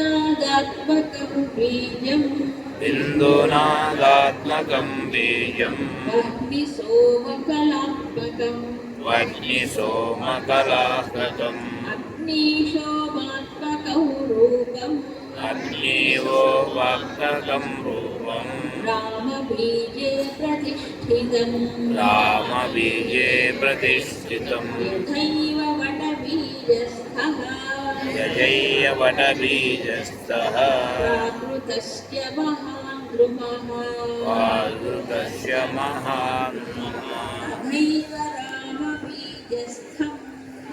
बिन्दुनादात्मकं बीजम् बिन्दुनादात्मकं बीजम् अग्निसोमकलात्मकम् अग्निसोमकलात्मकम् अग्निशोमात्मकं रूपम् अग्निवोमात्मकं रूपम् रामबीजे प्रतिष्ठितम् रामबीजे प्रतिष्ठितम् यथैव वटबीजस्थः यजय वनबीजस्तः प्राकृतस्य महान् द्रुमः प्राकृतस्य महान् तथैव रामबीजस्थम्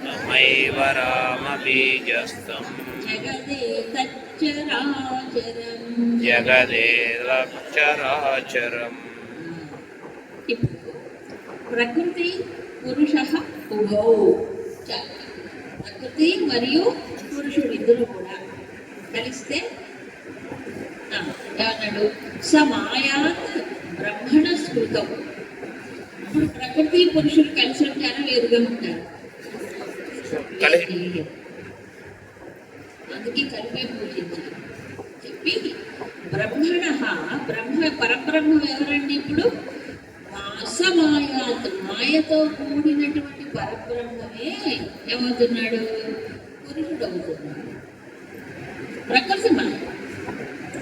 तथैव रामबीजस्थम् जगदे तच्चराचरम् జగదేరక్షరాచరం ప్రకృతి పురుష ఉభౌ. ప్రకృతి మరియు పురుషుడు ఇద్దరు కూడా కలిస్తే ఏమన్నాడు సమాయాత్ బ్రహ్మణ స్మృతం. ఇప్పుడు ప్రకృతి పురుషుడు కలిసి ఉంటారా? వేరుగా ఉంటారు. అందుకే కలిపే పూజించారు చెప్పి బ్రహ్మణ బ్రహ్మ పరబ్రహ్మ ఎవరండి ఇప్పుడు? మాసమాయాత్ మాయతో కూడినటువంటి పరబ్రహ్మమే ఏమవుతున్నాడు? పురుషుడు అవుతున్నాడు ప్రకృతి మాయ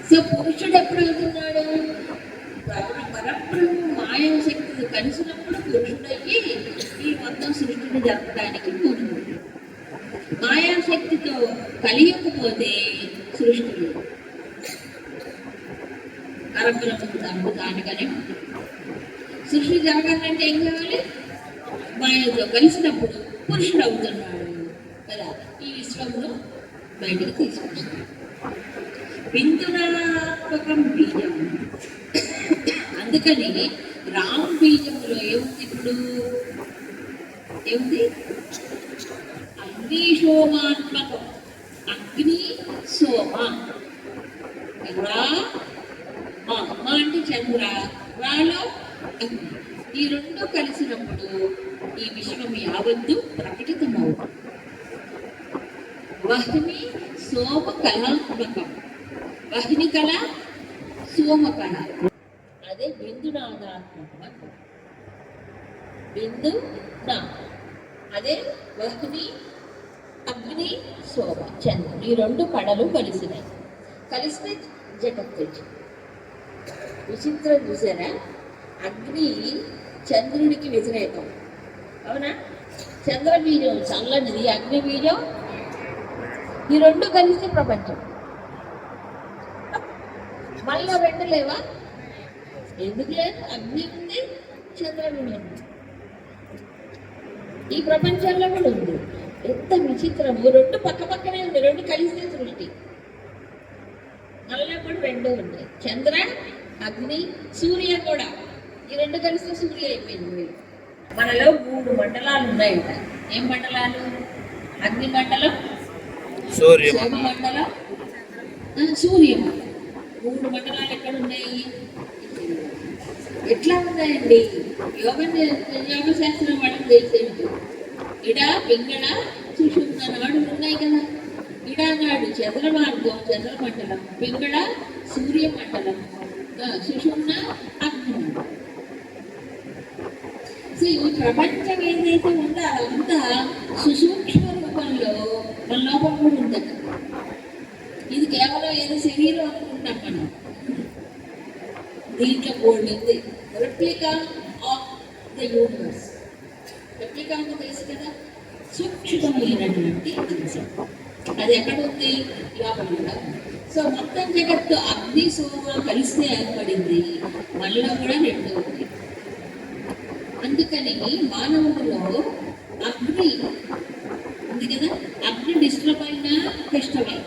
సో పురుషుడు ఎప్పుడు అవుతున్నాడు పరబ్రహ్మ మాయ శక్తి కలిసినప్పుడు పురుషుడయ్యి ఈ మొత్తం సృష్టిని జరపడానికి పూనుకుంటాడు. మాయాశక్తితో కలియకపోతే సృష్టి లేదు. పరబ్రహ్మకు తనకు సృష్టి జరగాలంటే ఏం కావాలి మాయతో కలిసినప్పుడు పురుషుడు అవుతున్నాడు కదా. ఈ విశ్వంలో బయటకు తీసుకొస్తాడు. బిందునాత్మకం బీజం. అందుకని రామ్ బీజంలో ఏముంది ఇప్పుడు? ఏముంది? అగ్నిశోమాత్మకం అగ్ని సోమ. రా అంటే చంద్ర వాళ్ళ ఈ రెండు కలిసినప్పుడు ఈ విశ్వం యావత్తు ప్రకటితమవు. వహ్ని సోమ కళాత్మకం వహ్ని కళ సోమ కళ అదే బిందునాదాత్మకం బిందు నా. అదే వహ్ని అగ్ని శోభ చంద్రుడు ఈ రెండు కళలు కలిసినాయి. కలిస్తే జగత్తు విచిత్రం చూసారా? అగ్ని చంద్రుడికి వ్యతిరేకం. అవునా? చంద్రబీజం చల్లనిది అగ్ని బీజం ఈ రెండు కలిసి ప్రపంచం. మళ్ళీ రెండు లేవా? ఎందుకు లేదు? అగ్ని ఉంది చంద్రబీజం ఈ ప్రపంచంలో కూడా ఉంది. ఎంత విచిత్రం. రెండు పక్క పక్కనే ఉంది. రెండు కలిసే సృష్టి. మళ్ళీ కూడా రెండు ఉంది చంద్ర అగ్ని సూర్య కూడా ఈ రెండు కలిస్తే సూర్య అయిపోయింది. మనలో మూడు మండలాలు ఉన్నాయట. ఏం మండలాలు? అగ్ని మండలం సూర్య మండలం సూర్య మండలం మూడు మండలాలు ఎక్కడ ఉన్నాయి? ఎట్లా ఉన్నాయండి? యోగ యోగ శాస్త్రం వాళ్ళకి తెలిసేది. ఇడ పింగళ సుషుమ్న నాడు ఉన్నాయి కదా. ఇడ నాడు చంద్ర మార్గం చంద్ర మండలం పింగళ సూర్య మండలం ఆ, సుషుమ్న అగ్ని సో ఈ ప్రపంచం ఏదైతే ఉందో అదంతా సుసూక్ష్మ రూపంలో మన లోపల కూడా ఉందట ఇది కేవలం ఏదో శరీరం అనుకుంటాం మనం దీంట్లో బోర్డు ఉంది replica of the universe replica అంటే తెలుసు కదా సూక్ష్మమైనటువంటి అంశం అది ఎక్కడ ఉంది లోపల కూడా ఉంది. సో మొత్తం జగత్తు అగ్ని సోమ కలిస్తే ఏర్పడింది. మనలో కూడా రెండు ఉంది. అందుకని మానవుడిలో అగ్ని ఉంది కదా? అగ్ని డిస్టర్బ్ అయినా కష్టమే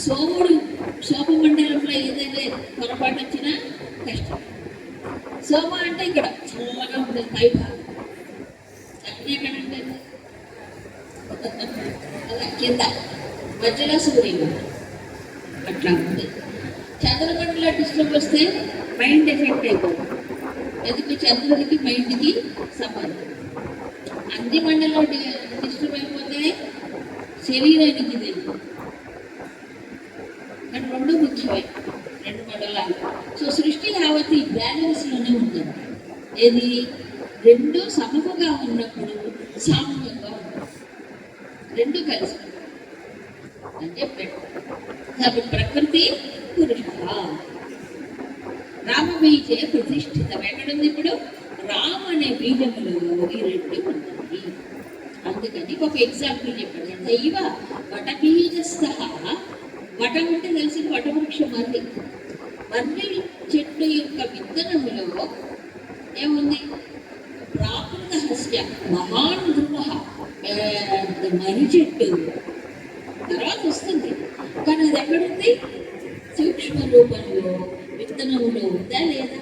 సోముడు సోమమండలంలో ఏదైనా పొరపాటు వచ్చినా కష్టం సోమ అంటే ఇక్కడ చల్లగా ఉంటుంది పైభాగం. అగ్ని ఎక్కడంటే అలా కింద. మధ్యలో సూర్యుడు అట్లా ఉంది చంద్రమండల డిస్టర్బ్ వస్తే మైండ్ ఎఫెక్ట్ అయిపోతుంది ఎందుకు చంద్రుడికి మైండ్కి సంబంధం. అన్ని మండలం డిస్టర్బ్ అయిపోతే శరీరానికి తెలియదు కానీ రెండు ముఖ్యమే రెండు మండలాలు. సో సృష్టి యావత్ ఈ బ్యాలెన్స్లోనే ఉంటుంది. ఏది రెండు సమముగా ఉన్నప్పుడు సామ్యంగా ఉంటుంది రెండు కలిసి అంటే పెట్ట కాబట్టి ప్రకృతి పురుష రామబీజే ప్రతిష్ఠితం ఎక్కడుంది ఇప్పుడు రామ్ అనే బీజములో ఈ రెండు ఉన్నాయి అందుకని ఒక ఎగ్జాంపుల్ చెప్పాడు దైవ వటబీజస్థ వటం అంటే తెలిసిన వటవృక్ష మర్రి మర్రి చెట్టు యొక్క విత్తనములో ఏముంది? ప్రాకృత హస్య మహాన్ గృహ మర్రి చెట్టు తర్వాత వస్తుంది కానీ అది ఎక్కడుంది సూక్ష్మ రూపంలో విత్తనంలో ఉందా లేదా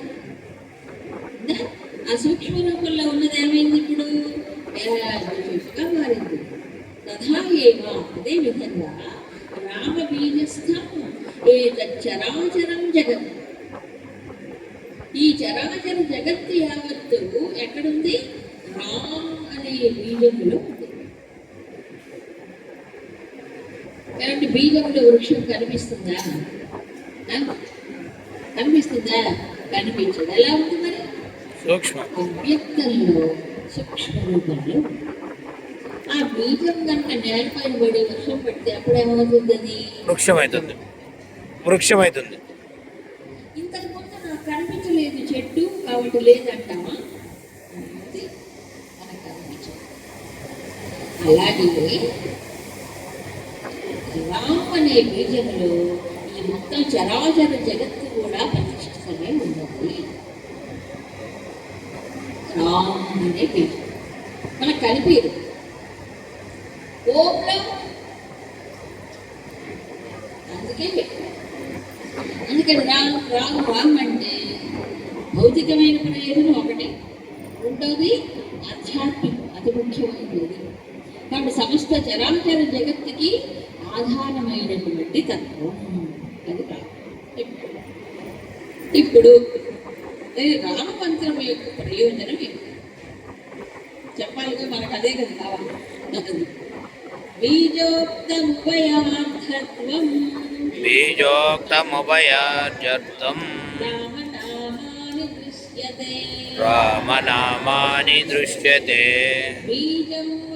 ఉందా ఆ సూక్ష్మ రూపంలో ఉన్నది ఏమైంది ఇప్పుడు చెట్టుగా మారింది తథా ఏమ అదే విధంగా రామ బీజస్థం ఏత చరాచరం జగత్ ఈ చరాచర జగత్తు యావత్తు ఎక్కడుంది రామ్ అనే ఉంది కాబట్టి బీజంలో వృక్షం కనిపిస్తుందా? కనిపిస్తుందా? కనిపించదు. ఎలా ఉంది మరి? సూక్ష్మం. అవ్యక్తంలో సూక్ష్మ రూపంలో ఆ బీజం కనుక నేలపైన పడి వర్షం పడితే అప్పుడు ఏమవుతుంది? అది వృక్షమవుతుంది వృక్షమవుతుంది ఇంతకు ముందు నాకు కనిపించలేదు చెట్టు కాబట్టి లేదంటామా అంతే మనకు కనిపించదు అలాగే రామ్ అనే బీజంలో ఈ మొత్తం చరాచర జగత్తు కూడా ప్రతిష్ఠితమై ఉన్నది రామ్ అనే బీజం. మనకు కనిపించదు ఓప్లం. అందుకే అందుకని రామ్ రామ్ రామ్ అంటే భౌతికమైన ప్రయోజనం ఒకటి రెండోది ఆధ్యాత్మికం అతి ముఖ్యమైనది కాబట్టి సమస్త చరాచర జగత్తుకి ఆధారమైనటువంటి తత్వం. అది ఇప్పుడు ఈ రామమంత్రం యొక్క ప్రయోజనం చెప్పాలిగా మనకు అదే కదా కావాలి. రామనామాని దృశ్యతే. బీజం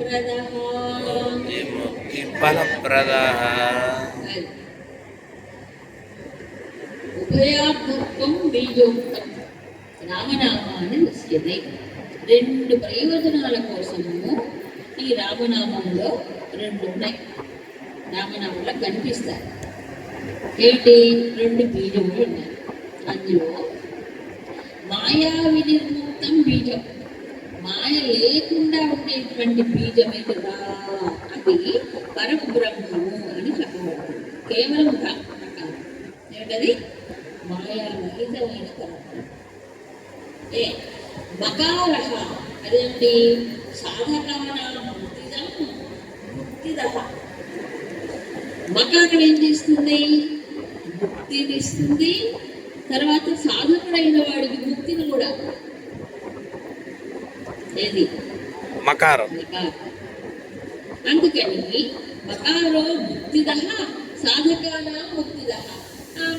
ముక్తిదో మదః ఉభయార్థత్వం బీజోక్తం రామనామాన్ని విస్యతే రెండు ప్రయోజనాల కోసము ఈ రామనామంలో రెండు ఉన్నాయి రామనామంలో కనిపిస్తాయి. ఏంటి? రెండు బీజములు ఉన్నాయి. అందులో మాయావి వినిర్ముక్తం బీజం. మాయ లేకుండా ఉండేటువంటి బీజమే కదా అది పరబ్రహ్మము అని చెప్పబడుతుంది. కేవలం బ్రహ్మ ఏంటది మాయారహితమైన పరబ్రహ్మ ఏ మకార అదేంటి? సాధకాన ముక్తిదం? ముక్తిద మకారం ఏం చేస్తుంది ముక్తిని ఇస్తుంది తర్వాత సాధకుడైన వాడికి ముక్తిని కూడా ఏది మకారం మకారం అందుకని మకారో ముక్తిద సాధకాల ముక్తిద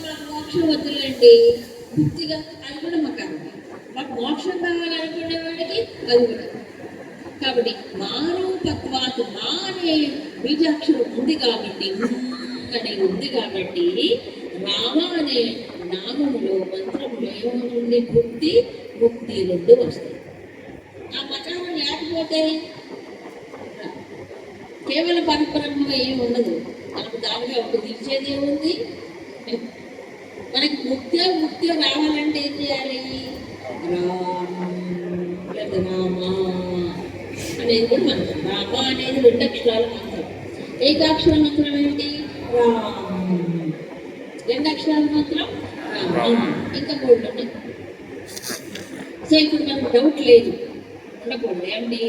మాకు మోక్షం వద్దులండి. ముక్తిగా అది కూడా మకారం. మాకు మోక్షం కావాలనుకునే వాడికి అది కూడా కాబట్టి మారూపత్వాత్ మా అనే బీజాక్షరం ఉంది కాబట్టి అనే ఉంది కాబట్టి రామ అనే నామములో మంత్రములో ఏమవుతుంది? భుక్తి ముక్తి రెండు వస్తాయి. ఆ మకారం లేకపోతే కేవలం పరపరంగా ఏమి ఉండదు. మనకు దానిగా ఒక నిలిచేది ఉంది. మనకి ముక్తి ముక్తి రావాలంటే ఏం చేయాలి? రామ అనేది కూడా మంత్రం రామ అనేది రెండు అక్షరాల మంత్రం ఏకాక్షర మంత్రం ఏంటి రామ. రెండు అక్షరాల మంత్రం రామ్. ఇంకా మూడు ఉన్నాయి. సో ఇప్పుడు మనకు డౌట్ లేదు. ఉండకూడదు. ఏమండి?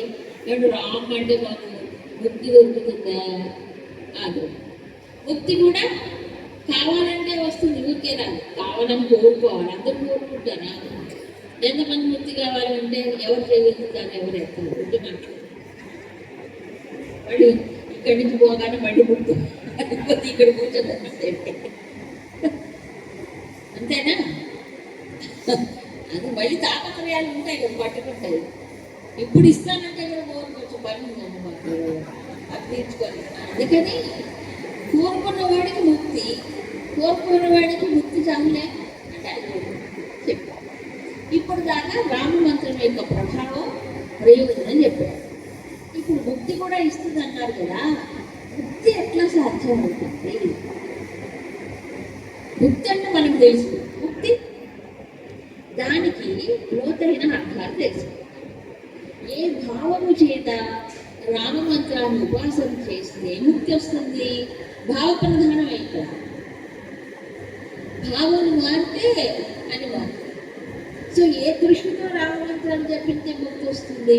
ఏమంటే రామ్ అంటే మాకు ముక్తి దొరుకుతుందా కాదు. ముక్తి కూడా కావాలంటే వస్తుంది ఊరికే రాదు. కావాలని కోరుకోవాలి అందరూ కోరుకుంటారా ఎంతమంది ముక్తి కావాలంటే ఎవరు చేయగలుగుతారు ఎవరు ఎత్తారు? ముక్తి మనుషులు ఇక్కడి నుంచి పోగానే మళ్ళీ పుట్టు ఇక్కడ కూర్చోదంటే అంతేనా? అది మళ్ళీ తాపత్రయాలు ఉంటాయి కదా పట్టుకుంటాయి. ఇప్పుడు ఇస్తానంటే కూడా మోరు కొంచెం పని ఉందండి మాకు. అది తీర్చుకొని అందుకని కోరుకున్న వాడికి ముక్తి కోరుకున్న వాడికి ముక్తి చాలే అంటే అది చెప్పారు ఇప్పుడు దాకా రామ మంత్రం యొక్క ప్రభావం ప్రయోజనం చెప్పారు ఇప్పుడు ముక్తి కూడా ఇస్తుంది అన్నారు కదా ముక్తి ఎట్లా సాధ్యం అవుతుంది? ముక్తి అంటే మనకు తెలుసు. ముక్తి దానికి లోతైన అర్థాలు తెలుసు. భావము చేత రామమంత్రాన్ని ఉపాసన చేస్తే ముక్తి వస్తుంది భావ ప్రధానం అయిపోతుంది భావం మారితే అని మారుతుంది. సో ఏ దృష్టితో రామమంత్రాన్ని జపిస్తే ముక్తి వస్తుంది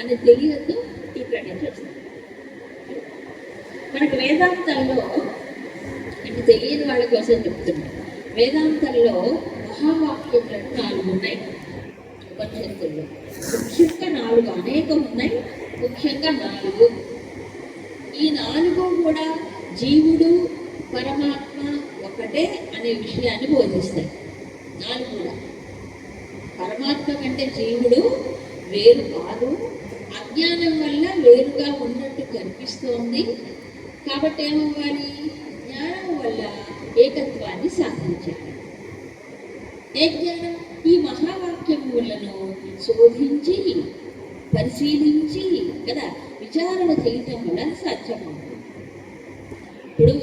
అని తెలియదు ఇక్కడ నుంచి వస్తుంది. మనకు వేదాంతంలో అంటే తెలియని వాళ్ళ కోసం చెప్తున్నా. వేదాంతంలో మహావాక్యములను నాలుగు ఉన్నాయి. ఉపనిషత్తుల్లో. ముఖ్యంగా నాలుగు. అనేకం ఉన్నాయి ముఖ్యంగా నాలుగు. ఈ నాలుగు కూడా జీవుడు పరమాత్మ ఒకటే అనే విషయాన్ని బోధిస్తాయి. నాలుగు కూడా. పరమాత్మ కంటే జీవుడు వేరు కాదు. అజ్ఞానం వల్ల వేరుగా ఉన్నట్టు కనిపిస్తోంది. కాబట్టి ఏమవ్వాలి? జ్ఞానం వల్ల ఏకత్వాన్ని సాధించాలి. ఏ జ్ఞానం? ఈ మహావాక్యములను శోధించి పరిశీలించి కదా విచారణ చేయటం వల్ల సాధ్యమవుతుంది. ఇప్పుడు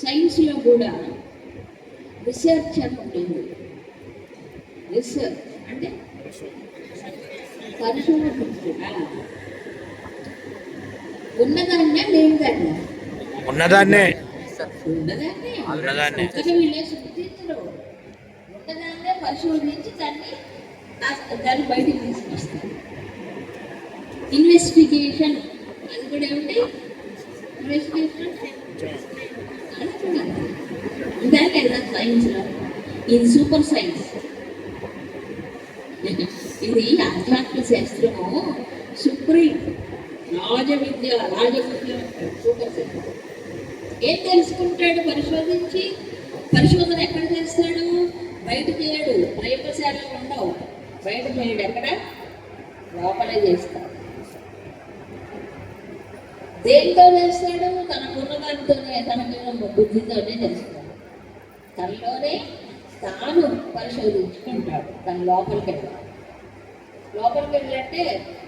సైన్స్లో కూడా రీసెర్చ్ అని ఉంటుంది. రీసెర్చ్ అంటే ఉన్నదాన్నే లేనిదాన్నే ఉన్నదాన్నే. ఉన్నదాన్నే. ఉన్నదాన్నే. కొత్తగా పశువుల నుంచి పరిశోధించి దాన్ని దాన్ని బయటికి తీసుకొస్తారు. ఇన్వెస్టిగేషన్ అది కూడా ఏమిటి? ఇన్వెస్టిగేషన్ దానికి కూడా సైన్స్లో ఇది సూపర్ సైన్స్ ఇది ఆధ్యాత్మ శాస్త్రము. సుప్రీం రాజ విద్య రాజ విద్య సూపర్ సైన్స్ ఏం తెలుసుకుంటాడు పరిశోధించి? పరిశోధన ఎక్కడ చేస్తాడు? బయట చేయడు ప్రయోగశాలలో ఉండవు. బయట చేయడు ఎక్కడ లోపలే చేస్తాడు దేనితో చేస్తాడు? తనకున్న దానితోనే తనకున్న బుద్ధితోనే చేస్తాడు. తనలోనే తాను పరిశోధించుకుంటాడు తన లోపలికి వెళ్ళాలి లోపలికి వెళ్ళంటే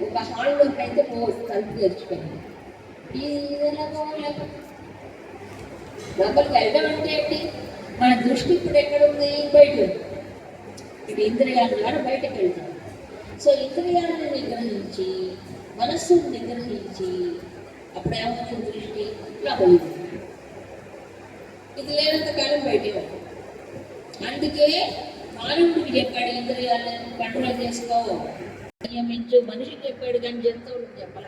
ఒక హాల్లోకి అయితే పో తలుపు తెచ్చుకోండి ఇది లోపలికి వెళ్ళడం అంటే ఏంటి? మన దృష్టి ఇప్పుడు ఎక్కడ ఉంది? బయట ఉంది. ఇది ఇంద్రియాల ద్వారా బయటకు వెళ్తాం. సో ఇంద్రియాలను నిగ్రహించి మనస్సును నిగ్రహించి అప్పుడు ఏమవుతుంది దృష్టి? లోపలికి ఇది లేనంత కాలం బయటే అందుకే మానవుడికి చెప్పాడు ఇంద్రియాలను కంట్రోల్ చేసుకో. నియమించు. మనిషికి చెప్పాడు కానీ జంతువులకు చెప్పాల?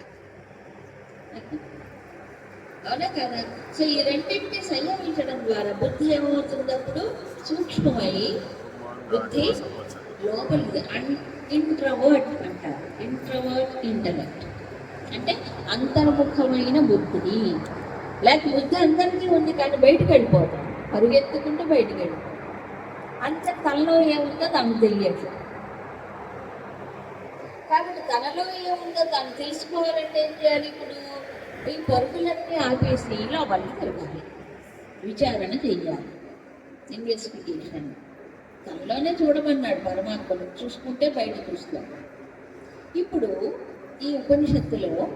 అవునా కదా? సో ఈ రెండింటిని సంయమించడం ద్వారా బుద్ధి ఏమవుతున్నప్పుడు సూక్ష్మమై బుద్ధి లోపలిది అన్ ఇంట్రవర్ట్ అంటారు. ఇంట్రవర్ట్ ఇంటలెక్ట్ అంటే అంతర్ముఖమైన బుద్ధిని. లేక బుద్ధి అందరికీ ఉంది కానీ బయటకు వెళ్ళిపోతాం పరుగెత్తుకుంటూ బయటకు వెళ్ళిపోతాం అంత తనలో ఏముందో తనకు తెలియట్లేదు కాబట్టి తనలో ఏముందో తను తెలుసుకోవాలంటే ఏం చేయాలి ఇప్పుడు? ఈ పరుగులన్నీ ఆపేసి లోపలికి తిరగాలి విచారణ చెయ్యాలి. ఇన్వెస్టిగేషన్ తనలోనే చూడమన్నాడు పరమాత్మను చూసుకుంటే బయట చూస్తాడు. ఇప్పుడు ఈ ఉపనిషత్తులో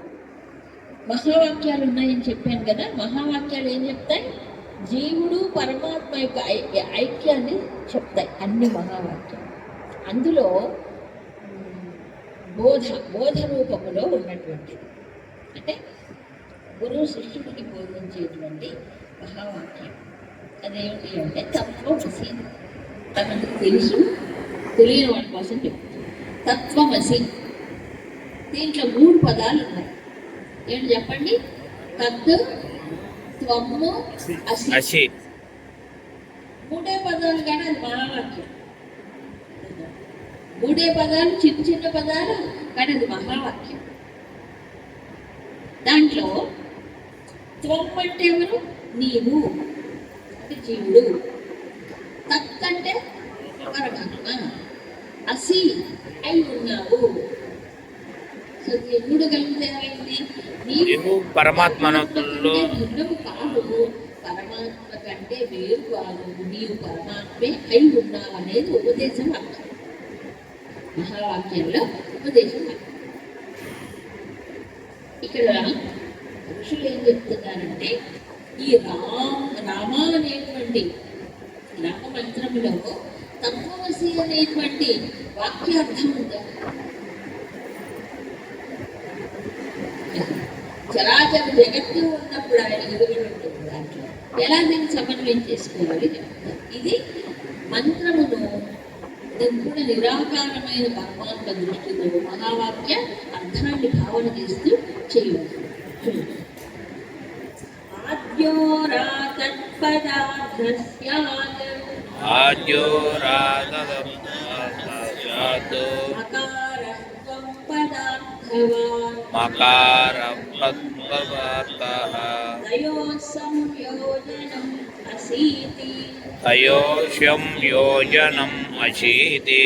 మహావాక్యాలు ఉన్నాయని చెప్పాను కదా మహావాక్యాలు ఏం చెప్తాయి? జీవుడు పరమాత్మ యొక్క ఐ- ఐక్యాన్ని చెప్తాయి. అన్ని మహావాక్యాలు. అందులో బోధ బోధ రూపములో ఉన్నటువంటిది. అంటే గురువు శిష్యుడికి బోధించేటువంటి మహావాక్యం. అదేమిటి అంటే తత్వమసి తనకు తెలుసు తెలియని వాడి కోసం చెప్తుంది. తత్వమసి. దీంట్లో మూడు పదాలు ఉన్నాయి. ఏంటి చెప్పండి? తత్ త్వము అసి. అసి. మూడే పదాలు కానీ అది మహావాక్యం. మూడే పదాలు చిన్న చిన్న పదాలు కానీ అది మహావాక్యం. దాంట్లో త్వం అంటే ఎవరు నీవు. అంటే జీవుడు. తత్ అంటే పరమాత్మ. అసి అయి ఉన్నావు. సో కలిపితే ఏమైంది నీవు పరమాత్మలో కాదు. పరమాత్మ కంటే వేరు కాదు. నీవు పరమాత్మే అయి ఉన్నావు అనేది ఉపదేశం వాక్యం మహావాక్యంలో ఉపదేశం వాక్యం ఇక్కడ పురుషులు ఏం చెప్తున్నారంటే ఈ రామ రామ అనేటువంటి రామ మంత్రములో తత్వమసి అనేటువంటి వాక్యార్థం ఉందా? చరాచర జగత్తు ఉన్నప్పుడు ఆయన ఎదుగుడు ఉంటుంది దాంట్లో. ఎలా దీన్ని సమన్వయం చేసుకోవాలి? ఇది మంత్రమును నిర్గుణ నిరాకారమైన పరమాత్మ దృష్టితో మహావాక్య అర్థాన్ని భావన చేస్తూ చేయవచ్చు. आजो रागवं जातो मकारपद्मवार्ताः योजनम् अशीति।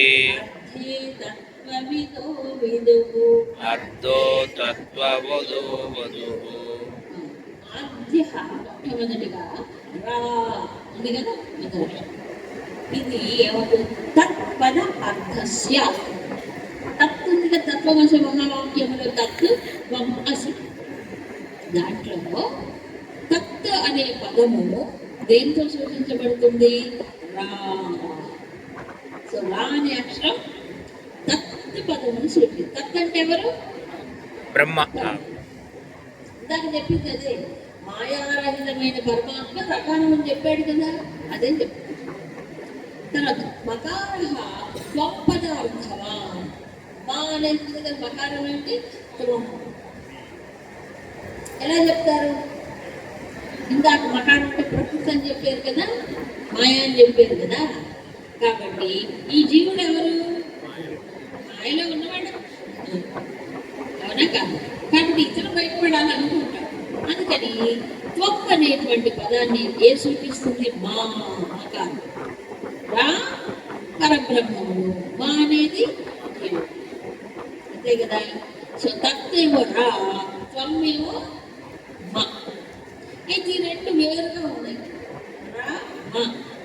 अर्धो तत्त्ववधो वधुः ఉంది కదా? ఇది తత్పద అర్థస్య. తత్ ఉంది కదా తత్వమసి మహావాక్యంలో తత్ త్వం అసి. దాంట్లో తత్ అనే పదము దేంతో సూచించబడుతుంది రా. సో రా అనే అక్షరం తత్ పదమును సూచి తత్ అంటే ఎవరు? బ్రహ్మ. ఇందాక చెప్పింది అదే. మాయారహితమైన పరమాత్మ ప్రకారం అని చెప్పాడు కదా. అదే చెప్తాడు తర్వాత మకార స్వపదార్థమా? మా అనేది కదా మకారం ఏంటి ఎలా చెప్తారు? ఇందాక మకారం అంటే ప్రకృతి అని చెప్పారు కదా. మాయ అని చెప్పారు కదా. కాబట్టి ఈ జీవుడు ఎవరు? మాయలో ఉన్నవాడు. అవునా కాదు. కాబట్టి ఇతను బయటపడాలనుకుంటాడు అందుకని త్వక్ అనేటువంటి పదాన్ని ఏ సూచిస్తుంది మా ఆకారం రా పరబ్రహ్మము మా అనేది అంతే కదా? సో తత్తేమో రా త్వమేమో మా. ఇది ఈ రెండు వేరుగా ఉన్నాయి. రా మా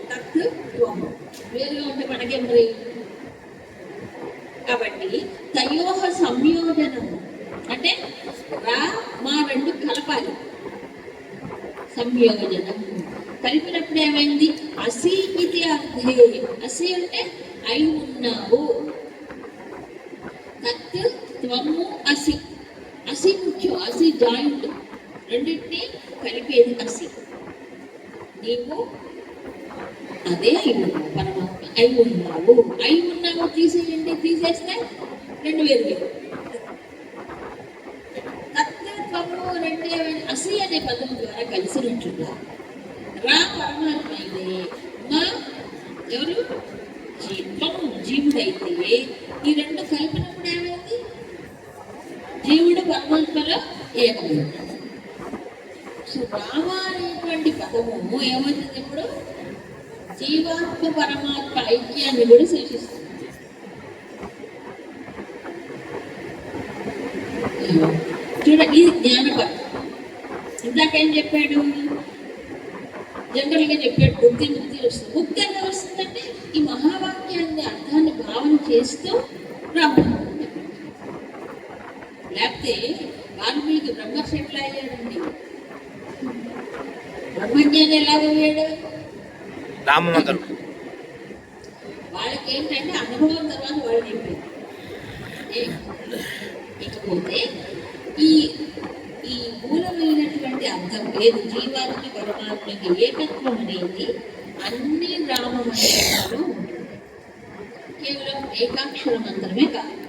తత్ త్వం వేరుగా ఉంటే మనకేం మరి? కాబట్టి తయోహ సంయోజనం అంటే రా మా రెండు కలపాలి. సంయోజనం కలిపినప్పుడు ఏమైంది? అసి ఇది అర్థే అసి అంటే అయి ఉన్నావు. తత్ త్వము అసి. అసి ముఖ్యం. అసి జాయింట్. రెండింటిని కలిపేది అసి. నీవు అదే అయి ఉన్నావు. పరమాత్మ. అయి ఉన్నావు. అయి ఉన్నావు తీసేయండి. తీసేస్తే రెండు వేరు వేరు తత్వము రెండు కలిసి అనే పదం ద్వారా కలిసినట్లుగా రా పరమాత్మ అయితే మా ఎవరు? జీవం జీవుడైతే. ఈ రెండు కలిపినప్పుడు ఏమైంది? జీవుడు పరమాత్మలో ఏకమైంది సో రామ అనేటువంటి పదము ఏమవుతుంది ఇప్పుడు? జీవాత్మ పరమాత్మ ఐక్యాన్ని కూడా సూచిస్తుంది. చూడండి ఇది జ్ఞానపరం ఇందాకేం చెప్పాడు? జనరల్గా చెప్పాడు బుద్ధి ముక్తి వస్తుంది. ముక్తి ఎలా వస్తుందంటే ఈ మహావాక్యాన్ని అర్థాన్ని భావన చేస్తూ బ్రహ్మ లేకపోతే వాల్మీకి బ్రహ్మర్షి ఎట్లా అయ్యాడండి? బ్రహ్మజ్ఞానం ఎలా పోయాడు? రామమంత్రం వాళ్ళకి ఏంటంటే అనుభవం తర్వాత వాళ్ళు చెప్పింది ఏ- ఇకపోతే ఈ మూలమైనటువంటి అర్థం ఏది జీవానికి పరమాత్మకి ఏకత్వం అనేది అన్ని రామ మంత్రాలు ఉంటుంది. కేవలం ఏకాక్షర మంత్రమే కాదు.